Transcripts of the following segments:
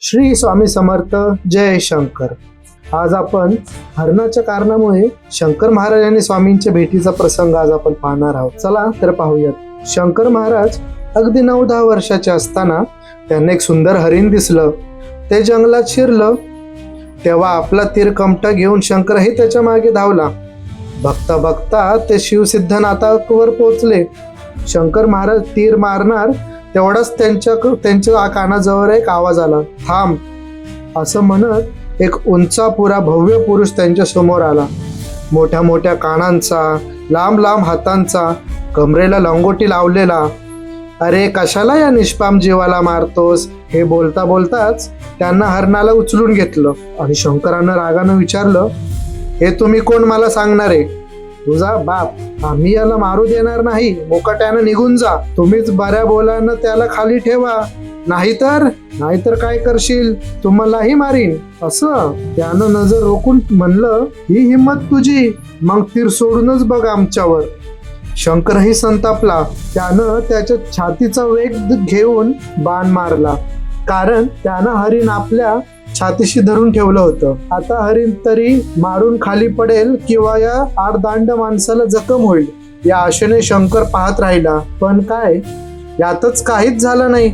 श्री स्वामी समर्थ जय शंकर. आज आपण हरणाच्या कारणामुळे शंकर महाराज आणि स्वामींच्या भेटीचा प्रसंग आज आपण पाहणार आहोत. चला तर पाहूयात. शंकर महाराज अगदी नऊ दहा वर्षाचे असताना त्यांना एक सुंदर हरिण दिसलं. ते जंगलात शिरलं. तेव्हा आपला तीर कमटा घेऊन शंकरही त्याच्यामागे धावला. बघता बघता ते शिवसिद्धनाथावर पोहोचले. शंकर महाराज तीर मारणार तेवढाच त्यांच्या त्यांच्या कानाजवळ एक आवाज आला थांब असं म्हणत एक उंचा पुरा भव्य पुरुष त्यांच्यासमोर आला. मोठ्या मोठ्या कानांचा लांब लांब हातांचा कमरेला लंगोटी लावलेला. अरे कशाला या निष्पाम जीवाला मारतोस? हे बोलता बोलताच त्यांना हरणाला उचलून घेतलं आणि शंकरानं रागानं विचारलं हे तुम्ही कोण मला सांगणार? आहे तुझा बाप आम्ही याला मारू देणार नाही. मोकाट्यानं निघून जा. तुम्हीच बऱ्या बोलानं त्याला खाली ठेवा. नाहीतर नाहीतर काय करशील? तुम्हालाही मारीन. असं त्यानं नजर रोखून म्हणलं ही हिंमत तुझी. मग तीर सोडूनच बघ आमच्यावर. शंकरही संतापला. त्यानं त्याच्या छातीचा वेग घेऊन बाण मारला. कारण त्यानं हरिण आपल्या छातीशी धरून ठेवलं होतं. आता हरिण तरी मारून खाली पडेल किंवा या आडदांड माणसाला जखम होईल. या आशेने शंकर पाहत राहिला. पण काय? यातच काहीच झालं नाही.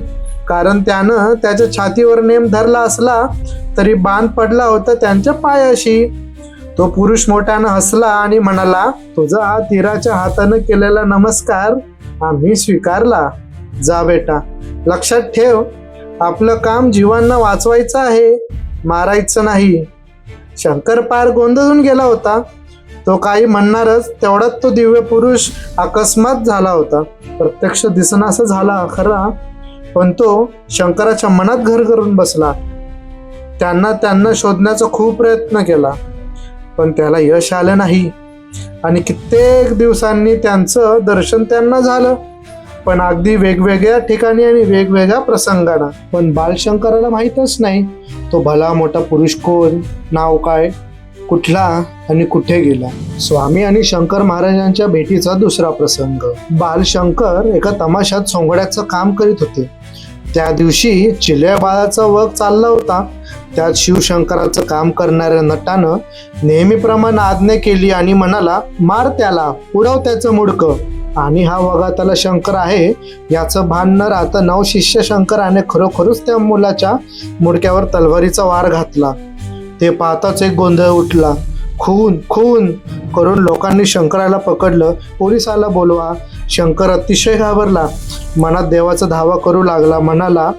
कारण त्यानं त्याच्या छातीवर नेम धरला असला तरी बांध पडला होता त्यांच्या पायाशी. तो पुरुष मोठ्यानं हसला आणि म्हणाला तुझा हा तीराच्या हातानं केलेला नमस्कार आम्ही स्वीकारला. जा बेटा लक्षात ठेव आपलं काम जीवांना वाचवायचं आहे मारायचं नाही. शंकर पार गोंधळून गेला होता. तो काही म्हणणारच तेवढ्यात तो दिव्य पुरुष अकस्मात झाला होता. प्रत्यक्ष दिसनासा झाला खरा पण तो शंकराच्या मनात घर करून बसला. त्यांना त्यांना शोधण्याचा खूप प्रयत्न केला पण त्याला यश आलं नाही. आणि कित्येक दिवसांनी त्यांचं दर्शन त्यांना झालं. पण अगदी वेगवेगळ्या ठिकाणी आणि वेगवेगळ्या प्रसंगाना. पण बालशंकराला माहीतच नाही तो भला मोठा पुरुष कोण नाव काय कुठला आणि कुठे गेला. स्वामी आणि शंकर महाराजांच्या भेटीचा दुसरा प्रसंग. बालशंकर एका तमाशात सोंगड्याचं काम करीत होते. त्या दिवशी चिल्या बाळाचा वग चालला होता. त्यात शिवशंकराचं काम करणाऱ्या नटानं नेहमीप्रमाणे आज्ञा केली आणि म्हणाला मार त्याला उडव त्याचं मुडकं. आणि हा वगाताला शंकर आहे. याचं भान न राहता. नव शिष्य शंकराने खरोखरच त्या मुलाच्या मुडक्यावर तलवारीचा वार घातला. ते पाहताच एक गोंधळ उठला. खून खून करून लोकांनी शंकराला पकडलं. पोलिसाला बोलवा. शंकर अतिशय घाबरला. मनात देवाचा धावा करू लागला. म्हणाला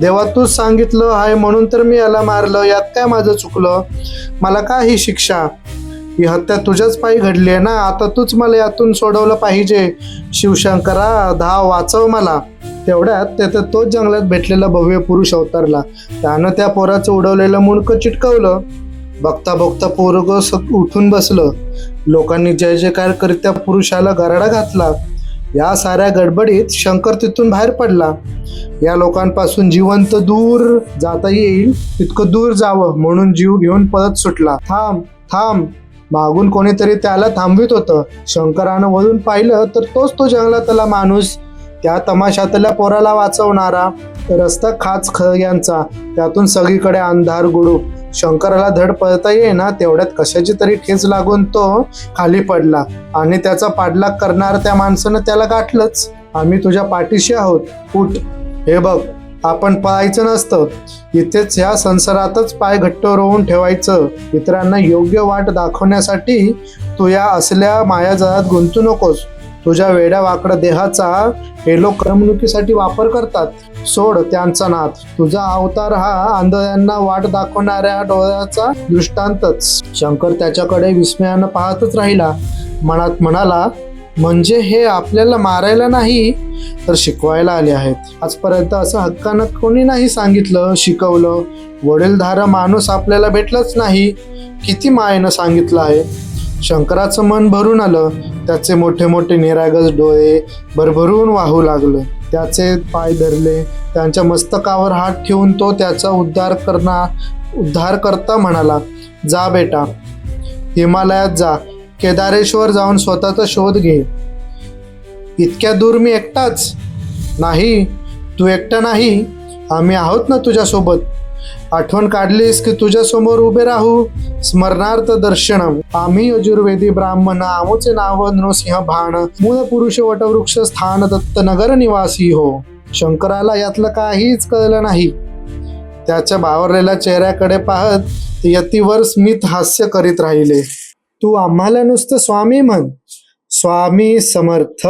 देवा तूच सांगितलं आहे म्हणून तर मी याला मारलं. यात काय माझं चुकलं? मला का ही शिक्षा? ही हत्या तुझ्याच पायी घडली आहे ना? आता तूच मला यातून सोडवलं पाहिजे. शिवशंकरा धाव वाचव मला. तेवढ्यात तेथे तोच जंगलात भेटलेला भव्य पुरुष अवतरला. त्यानं त्या पोराचं उडवलेलं मुंडकं चिटकवलं. बघता बघता पोरग उठून बसलं. लोकांनी जय जयकार करीत त्या पुरुषाला गराडा घातला. या साऱ्या गडबडीत शंकर तिथून बाहेर पडला. या लोकांपासून जिवंत दूर जाता येईल तितकं दूर जावं म्हणून जीव घेऊन पळत सुटला. थांब थांब. मागून कोणीतरी त्याला थांबवित होतं. शंकरानं वळून पाहिलं तर तोच तो जंगलातला माणूस. त्या तमाशातल्या पोराला वाचवणारा रस्ता खाच ख यांचा. त्यातून सगळीकडे अंधार गुडूप शंकराला धड पळता येईना तेवढ्यात कशाची तरी ठेच लागून तो खाली पडला. आणि त्याचा पाठलाग करणार त्या माणसानं त्याला गाठलंच. आम्ही तुझ्या पाठीशी आहोत. उठ. हे बघ. आपण पळायचं नसतं. इथेच ह्या संसारातच पाय घट्ट रोवून ठेवायचं. इतरांना योग्य वाट दाखवण्यासाठी तू या असल्या मायाजाळात गुंतू नकोस. तुझ्या वेड्या वाकड्या देहाचा हे लोक करमणुकीसाठी वापर करतात. सोड त्यांचा नाथ. तुझा अवतार हा आंधळ्यांना वाट दाखवणाऱ्या डोळ्याचा दृष्टांतच. शंकर त्याच्याकडे विस्मयानं पाहतच राहिला. मनात म्हणाला म्हणजे हे आपल्याला मारायला नाही तर शिकवायला आले आहेत. आजपर्यंत असं हक्कानं कोणी नाही सांगितलं शिकवलं. वडीलधारा माणूस आपल्याला भेटलाच नाही. किती मायेनं सांगितलं आहे? शंकराचं मन भरून आलं. त्याचे मोठे मोठे निरागस डोळे भरभरून वाहू लागलं. त्याचे पाय धरले. त्यांच्या मस्तकावर हात ठेवून तो त्याचा उद्धार करणार उद्धार करता म्हणाला जा बेटा हिमालयात जा. केदारेश्वर जाऊन स्वतःचा शोध घे. इतक्या दूर मी एकटाच. नाही तू एकटा नाही. आम्ही आहोत ना तुझ्यासोबत. आठवण काढलीस की तुझ्यासमोर उभे राहू. स्मरणार्थ दर्शनम. आम्ही यजुर्वेदी ब्राह्मण आमोचे नाव नृसिंह भाण. मूळ पुरुष वटवृक्ष स्थान दत्त नगर निवासी हो. शंकराला यातलं काहीच कळलं नाही. त्याच्या बावरलेल्या चेहऱ्याकडे पाहत यतीवर स्मित हास्य करीत राहिले. तू आम्हाला नुसतं स्वामी म्हण. स्वामी समर्थ.